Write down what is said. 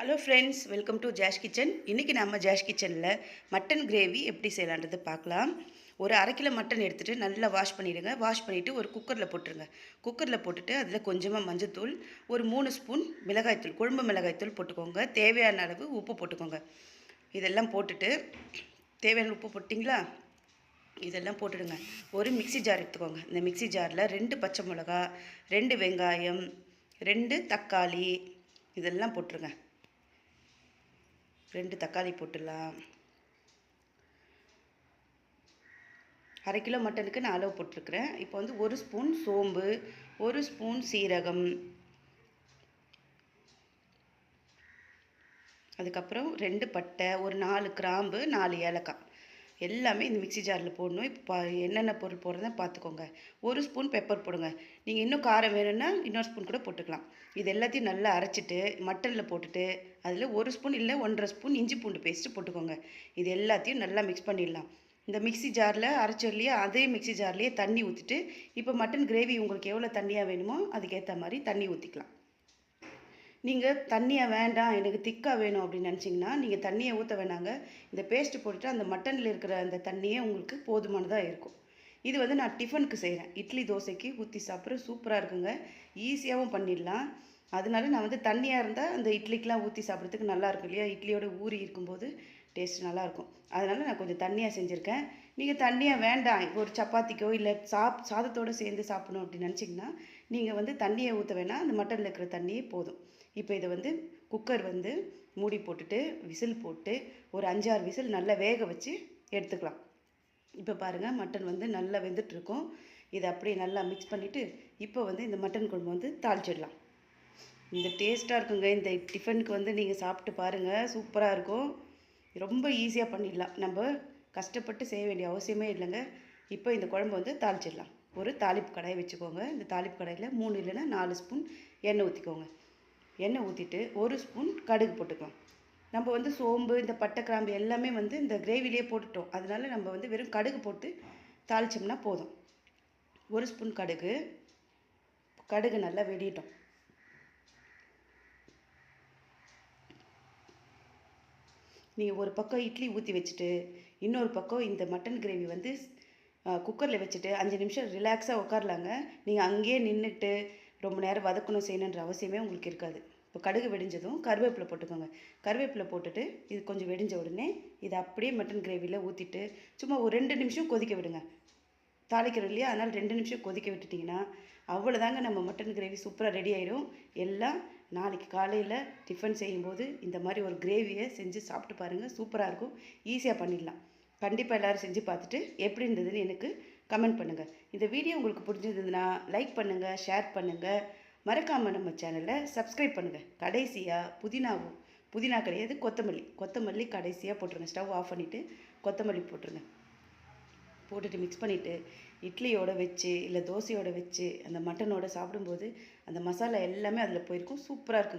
Hello friends welcome to Jash kitchen இன்றைக்கி நம்ம Josh கிச்சனில் மட்டன் கிரேவி எப்படி செய்யலான்றது பார்க்கலாம். ஒரு அரை கிலோ மட்டன் எடுத்துகிட்டு நல்லா வாஷ் பண்ணிவிடுங்க வாஷ் பண்ணிவிட்டு ஒரு குக்கரில் போட்டுருங்க. குக்கரில் போட்டுட்டு அதில் கொஞ்சமாக மஞ்சத்தூள் ஒரு மூணு ஸ்பூன் மிளகாய்த்தூள் குழம்பு மிளகாய்த்தூள் போட்டுக்கோங்க. தேவையான அளவு உப்பு போட்டுக்கோங்க. இதெல்லாம் போட்டுட்டு தேவையான உப்பு போட்டிங்களா? இதெல்லாம் போட்டுடுங்க. ஒரு மிக்ஸி ஜார் எடுத்துக்கோங்க. இந்த மிக்ஸி ஜாரில் ரெண்டு பச்சை மிளகா ரெண்டு வெங்காயம் ரெண்டு தக்காளி இதெல்லாம் போட்டுருங்க. ரெண்டு தக்காளி போட்டுடலாம். அரை கிலோ மட்டனுக்கு நான் அளவு போட்டிருக்கிறேன். இப்போ வந்து ஒரு ஸ்பூன் சோம்பு ஒரு ஸ்பூன் சீரகம். அதுக்கப்புறம் ரெண்டு பட்டை ஒரு நாலு கிராம்பு நாலு ஏலக்காய். எல்லாமே இந்த மிக்ஸி ஜாரில் போடணும். இப்போ பா என்னென்ன பொருள் போடுறத பார்த்துக்கோங்க. ஒரு ஸ்பூன் பெப்பர் போடுங்க. நீங்கள் இன்னும் காரம் வேணும்னா இன்னொரு ஸ்பூன் கூட போட்டுக்கலாம். இது எல்லாத்தையும் நல்லா அரைச்சிட்டு மட்டனில் போட்டுட்டு அதில் ஒரு ஸ்பூன் இல்லை ஒன்றரை ஸ்பூன் இஞ்சி பூண்டு பேஸ்ட்டு போட்டுக்கோங்க. இது எல்லாத்தையும் நல்லா மிக்ஸ் பண்ணிடலாம். இந்த மிக்ஸி ஜாரில் அரைச்சோல்லையே அதே மிக்ஸி ஜார்லேயே தண்ணி ஊற்றிட்டு இப்போ மட்டன் கிரேவி உங்களுக்கு எவ்வளோ தண்ணியாக வேணுமோ அதுக்கேற்ற மாதிரி தண்ணி ஊற்றிக்கலாம் நீங்கள் தண்ணியாக வேண்டாம் எனக்கு திக்காக வேணும் அப்படின்னு நினச்சிங்கன்னா நீங்கள் தண்ணியை ஊற்ற வேணாங்க. இந்த பேஸ்ட்டு போட்டுட்டு அந்த மட்டனில் இருக்கிற அந்த தண்ணியே உங்களுக்கு போதுமானதாக இருக்கும். இது வந்து நான் டிஃபனுக்கு செய்கிறேன் இட்லி தோசைக்கு ஊற்றி சாப்பிட்ற சூப்பராக இருக்குங்க. ஈஸியாகவும் பண்ணிடலாம். அதனால நான் வந்து தண்ணியாக இருந்தால் அந்த இட்லிக்கெலாம் ஊற்றி சாப்பிட்றதுக்கு நல்லா இருக்கும் இல்லையா? இட்லியோட ஊறி இருக்கும்போது டேஸ்ட் நல்லாயிருக்கும் அதனால் நான் கொஞ்சம் தண்ணியாக செஞ்சுருக்கேன். நீங்கள் தண்ணியாக வேண்டாம். இப்போ ஒரு சப்பாத்திக்கோ இல்லை சாப் சாதத்தோடு சேர்ந்து சாப்பிடணும் அப்படின்னு நினச்சிங்கன்னா நீங்கள் வந்து தண்ணியை ஊற்ற வேணாம். அந்த மட்டனில் இருக்கிற தண்ணியே போதும். இப்போ இதை வந்து குக்கர் வந்து மூடி போட்டுட்டு விசில் போட்டு ஒரு அஞ்சாறு விசில் நல்லா வேக வச்சு எடுத்துக்கலாம். இப்போ பாருங்கள் மட்டன் வந்து நல்லா வெந்துட்டுருக்கும். இதை அப்படியே நல்லா மிக்ஸ் பண்ணிவிட்டு இப்போ வந்து இந்த மட்டன் குழம்பு வந்து தாளிச்சிடலாம். இந்த டேஸ்ட்டாக இருக்குங்க. இந்த டிஃபனுக்கு வந்து நீங்கள் சாப்பிட்டு பாருங்கள் சூப்பராக இருக்கும். ரொம்ப ஈஸியாக பண்ணிடலாம். நம்ம கஷ்டப்பட்டு செய்ய வேண்டிய அவசியமே இல்லைங்க. இப்போ இந்த குழம்பு வந்து தாளிச்சிடலாம். ஒரு தாளிப்பு கடாயை வச்சுக்கோங்க. இந்த தாளிப்பு கடாயில் மூணு இல்லைன்னா நாலு ஸ்பூன் எண்ணெய் ஊற்றிக்கோங்க எண்ணெய் ஊற்றிட்டு ஒரு ஸ்பூன் கடுகு போட்டுக்கலாம். நம்ம வந்து சோம்பு இந்த பட்டை கிராம்பு எல்லாமே வந்து இந்த கிரேவிலே போட்டுட்டோம். அதனால நம்ம வந்து வெறும் கடுகு போட்டு தாளித்தோம்னா போதும். ஒரு ஸ்பூன் கடுகு. கடுகு நல்லா வெடிட்டோம் நீங்கள் ஒரு பக்கம் இட்லி ஊற்றி வச்சுட்டு இன்னொரு பக்கம் இந்த மட்டன் கிரேவி வந்து குக்கரில் வச்சுட்டு அஞ்சு நிமிஷம் ரிலாக்ஸாக உட்காரலாங்க. நீங்கள் அங்கேயே நின்றுட்டு ரொம்ப நேரம் வதக்கணும் செய்யணுன்ற அவசியமே உங்களுக்கு இருக்காது. இப்போ கடுகு வெடிஞ்சதும் கருவேப்பிலை போட்டுக்கோங்க. கருவேப்பிலை போட்டுட்டு இது கொஞ்சம் வெடிஞ்ச உடனே இதை அப்படியே மட்டன் கிரேவியில் ஊற்றிட்டு சும்மா ஒரு ரெண்டு நிமிஷம் கொதிக்க விடுங்க. தாளிக்கிறோம் இல்லையா? அதனால் ரெண்டு நிமிஷம் கொதிக்க விட்டுட்டிங்கன்னா அவ்வளோதாங்க நம்ம மட்டன் கிரேவி சூப்பராக ரெடி ஆயிடும் எல்லாம் நாளைக்கு காலையில் டிஃபன் செய்யும்போது இந்த மாதிரி ஒரு கிரேவியை செஞ்சு சாப்பிட்டு பாருங்கள் சூப்பராக இருக்கும். ஈஸியாக பண்ணிடலாம். கண்டிப்பாக எல்லோரும் செஞ்சு பார்த்துட்டு எப்படி இருந்ததுன்னு எனக்கு கமெண்ட் பண்ணுங்கள் இந்த வீடியோ உங்களுக்கு பிடிச்சிருந்ததுன்னா லைக் பண்ணுங்கள் ஷேர் பண்ணுங்கள் மறக்காமல் நம்ம சேனலை சப்ஸ்கிரைப் பண்ணுங்கள் கடைசியாக புதினாவும் புதினா கிடையாது கொத்தமல்லி. கொத்தமல்லி கடைசியாக போட்டுருங்க. ஸ்டவ் ஆஃப் பண்ணிவிட்டு கொத்தமல்லி போட்டுருங்க. போட்டுட்டு மிக்ஸ் பண்ணிவிட்டு இட்லியோட வச்சு இல்லை தோசையோட வச்சு அந்த மட்டனோட சாப்பிடும்போது அந்த மசாலா எல்லாமே அதில் போயிருக்கும். சூப்பராக இருக்குங்க.